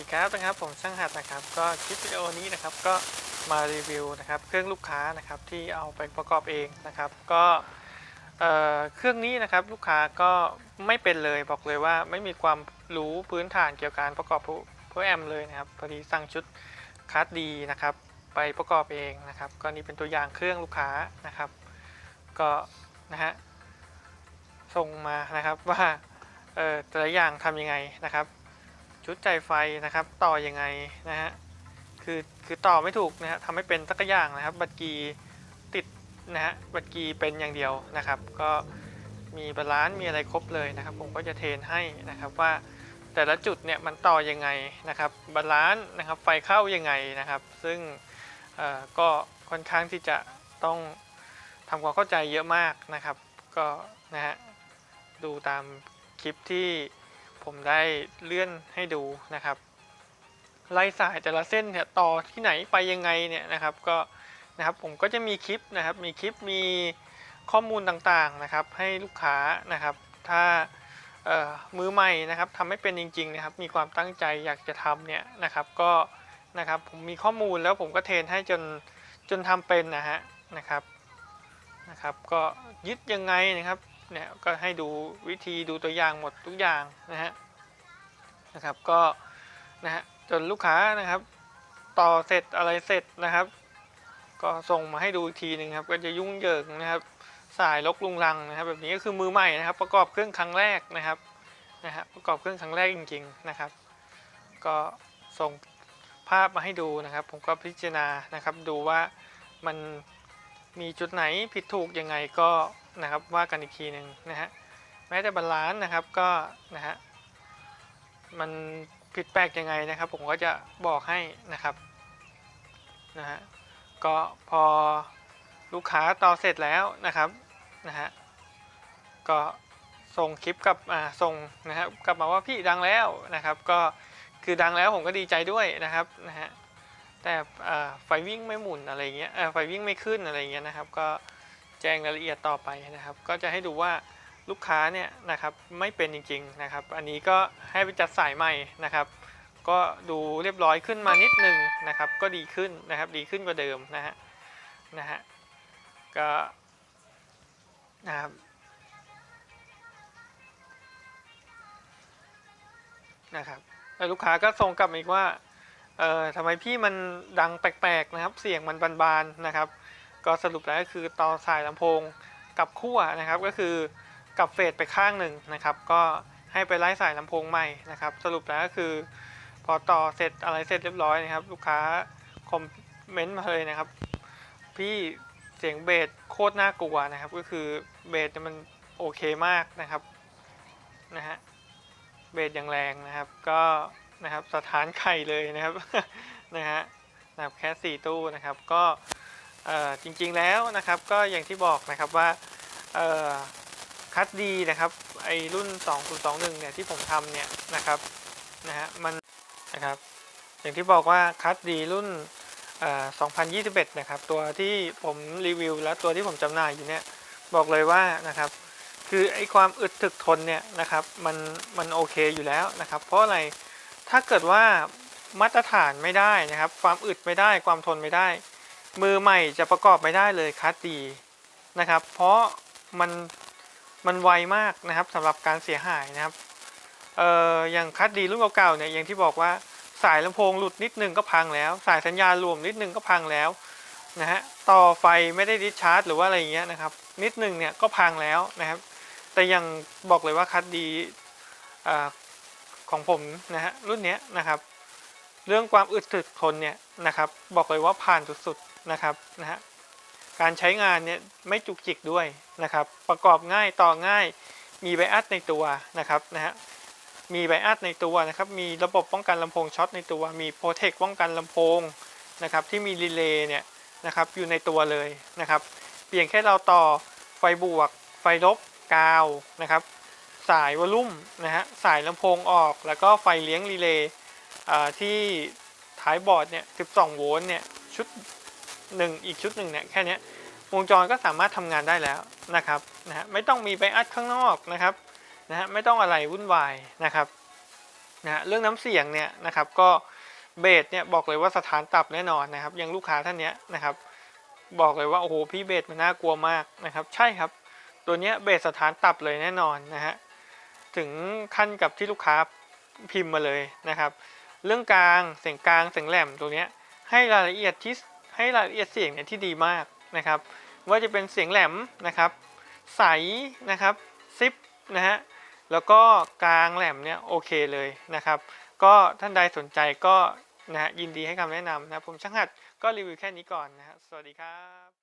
ดีครับนะครับผมช่างหัดนะครับก็คลิปวิดีโอนี้นะครับก็มารีวิวนะครับเครื่องลูกค้านะครับที่เอาไปประกอบเองนะครับก็เครื่องนี้นะครับลูกค้าก็ไม่เป็นเลยบอกเลยว่าไม่มีความรู้พื้นฐานเกี่ยวกับการประกอบโปรแอมเลยนะครับพอดีสั่งชุดคัสดีนะครับไปประกอบเองนะครับก็นี่เป็นตัวอย่างเครื่องลูกค้านะครับก็นะฮะส่งมานะครับว่าแต่ละอย่างทำยังไงนะครับ ชุดใจไฟนะครับ ต่อยังไงนะฮะคือคือต่อไม่ถูกนะฮะทำให้เป็นสักอย่างนะครับ บัตรกีติดนะฮะบัตรกีเป็นอย่างเดียวนะครับ ก็มีบาลานซ์มีอะไรครบเลยนะครับ ผมก็จะเทรนให้นะครับว่าแต่ละจุดเนี่ยมันต่อยังไงนะครับบาลานซ์นะครับไฟเข้ายังไงนะครับ ซึ่งเอ่อก็ค่อนข้างที่จะต้องทำความเข้าใจเยอะมากนะครับ ก็นะฮะดูตามคลิปที่ ผมได้เลื่อนให้ดูนะครับไล่สายแต่ละเส้นเนี่ยต่อที่ไหนไปยังไงเนี่ยนะครับก็นะครับผมก็จะมีคลิปนะครับ มีคลิปมีข้อมูลต่างๆนะครับ ให้ลูกค้านะครับ ถ้ามือใหม่นะครับทำให้เป็นจริงๆนะครับ มีความตั้งใจอยากจะทำเนี่ยนะครับ ก็นะครับผมมีข้อมูลแล้วผมก็เทรนให้จนจนทำเป็นนะฮะนะครับนะครับ ก็ยึดยังไงนะครับ เนี่ยก็ให้ดูวิธีดูตัวอย่างหมดทุกอย่างนะฮะนะครับก็นะฮะจนลูกค้านะครับ ต่อเสร็จอะไรเสร็จนะครับ ก็ส่งมาให้ดูอีกทีหนึ่งครับก็จะยุ่งเหยิงนะครับสายลกลุงลังนะครับ แบบนี้ก็คือมือใหม่นะครับ ประกอบเครื่องครั้งแรกนะครับนะฮะประกอบเครื่องครั้งแรกจริง ๆนะครับ ก็ส่งภาพมาให้ดูนะครับ ผมก็พิจารณานะครับดูว่ามันมีจุดไหนผิดถูกยังไงก็นะครับว่ากันอีกทีหนึ่งนะฮะแม้แต่บาลานซ์นะครับก็นะฮะมันผิดแปลกยังไงนะครับ ผมก็จะบอกให้นะครับนะฮะก็พอลูกค้าต่อเสร็จแล้วนะครับนะฮะก็ส่งคลิปกลับอ่าส่งนะครับกลับมาว่าพี่ดังแล้วนะครับ ก็คือดังแล้วผมก็ดีใจด้วยนะครับนะฮะแต่อ่าไฟวิ่งไม่หมุนอะไรเงี้ยอ่อไฟวิ่งไม่ขึ้นอะไรเงี้ยนะครับ ก็ แจ้งรายละเอียดต่อไปนะครับ ก็จะให้ดูว่าลูกค้าเนี่ยนะครับไม่เป็นจริงๆนะครับ อันนี้ก็ให้ไปจัดสายใหม่นะครับ ก็ดูเรียบร้อยขึ้นมานิดนึงนะครับ ก็ดีขึ้นนะครับดีขึ้นกว่าเดิมนะฮะนะฮะก็นะครับนะครับแล้วลูกค้าก็ส่งกลับมาอีกว่าเอ่อทำไมพี่มันดังแปลกๆนะครับ เสียงมันบานๆนะครับ ก็สรุปแล้วก็คือต่อสายลำโพงกับขั้วนะครับ ก็คือกับเฟดไปข้างหนึ่งนะครับ ก็ให้ไปไล่สายลำโพงใหม่นะครับ สรุปแล้วก็คือ พอต่อเสร็จอะไรเสร็จเรียบร้อยนะครับ ลูกค้าคอมเมนต์มาเลยนะครับ พี่เสียงเบสโคตรน่ากลัวนะครับ ก็คือเบสมันโอเคมากนะครับนะฮะเบสอย่างแรงนะครับ ก็นะครับสถานไข่เลยนะครับนะฮะนะครับแค่สี่ตู้นะครับก็ จริงๆแล้วนะครับก็อย่างที่บอกนะครับว่าคัดดีนะครับไอรุ่น 2021 เนี่ยที่ผมทำเนี่ยนะครับนะฮะมันนะครับอย่างที่บอกว่าคัดดีรุ่นเอ่อ2021 นะครับ ตัวที่ผมรีวิวและตัวที่ผมจำหน่ายอยู่เนี่ยบอกเลยว่านะครับคือไอความอึดถึกทนเนี่ยนะครับมันมันโอเคอยู่แล้วนะครับ เพราะอะไรถ้าเกิดว่ามาตรฐานไม่ได้นะครับ ความอึดไม่ได้ความทนไม่ได้ มือใหม่จะประกอบไม่ได้เลยคัสดีนะครับ เพราะมันมันไวมากนะครับสำหรับการเสียหายนะครับเอ่ออย่างคัสดีรุ่นเก่าๆเนี่ยอย่างที่บอกว่าสายลำโพงหลุดนิดนึงก็พังแล้ว สายสัญญาณรวมนิดนึงก็พังแล้วนะฮะต่อไฟไม่ได้ดิชาร์จหรือว่าอะไรเงี้ยนะครับนิดนึงเนี่ยก็พังแล้วนะครับ แต่ยังบอกเลยว่าคัสดีอของผมนะฮะรุ่นเนี้ยนะครับ เรื่องความอึดถึกทนเนี่ยนะครับ บอกเลยว่าผ่านสุดๆ นะครับนะฮะการใช้งานเนี่ยไม่จุกจิกด้วยนะครับ ประกอบง่ายต่อง่ายมีไบอัสในตัวนะครับนะฮะมีไบอัสในตัวนะครับ มีระบบป้องกันลำโพงช็อตในตัว มีโปรเทคป้องกันลำโพงนะครับ ที่มีรีเลย์เนี่ยนะครับอยู่ในตัวเลยนะครับ เพียงแค่เราต่อไฟบวก ไฟลบกาวนะครับ สายวอลลุ่มนะฮะสายลำโพงออก แล้วก็ไฟเลี้ยงรีเลย์อ่าที่ท้ายบอร์ดเนี่ย 12 โวลต์เนี่ยชุด หนึ่งอีกชุดหนึ่งเนี่ยแค่เนี้ยวงจรก็สามารถทำงานได้แล้วนะครับนะฮะไม่ต้องมีไบอัดข้างนอกนะครับนะฮะไม่ต้องอะไรวุ่นวายนะครับนะฮะเรื่องน้ำเสียงเนี่ยนะครับก็เบสเนี่ยบอกเลยว่าสถานตับแน่นอนนะครับยังลูกค้าท่านเนี้ยนะครับ บอกเลยว่าโอ้โหพี่เบสมันน่ากลัวมากนะครับ ใช่ครับตัวเนี้ยเบสสถานตับเลยแน่นอนนะฮะถึงขั้นกับที่ลูกค้าพิมพ์มาเลยนะครับ เรื่องกลางเสียงกลางเสียงแหลมตัวเนี้ยให้รายละเอียดที่ ให้รายละเอียดเสียงเนี่ยที่ดีมากนะครับว่าจะเป็นเสียงแหลมนะครับใสนะครับซิปนะฮะแล้วก็กลางแหลมเนี่ยโอเคเลยนะครับ ก็ท่านใดสนใจก็นะฮะยินดีให้คำแนะนำนะผมช่างหัดก็รีวิวแค่นี้ก่อนนะฮะสวัสดีครับ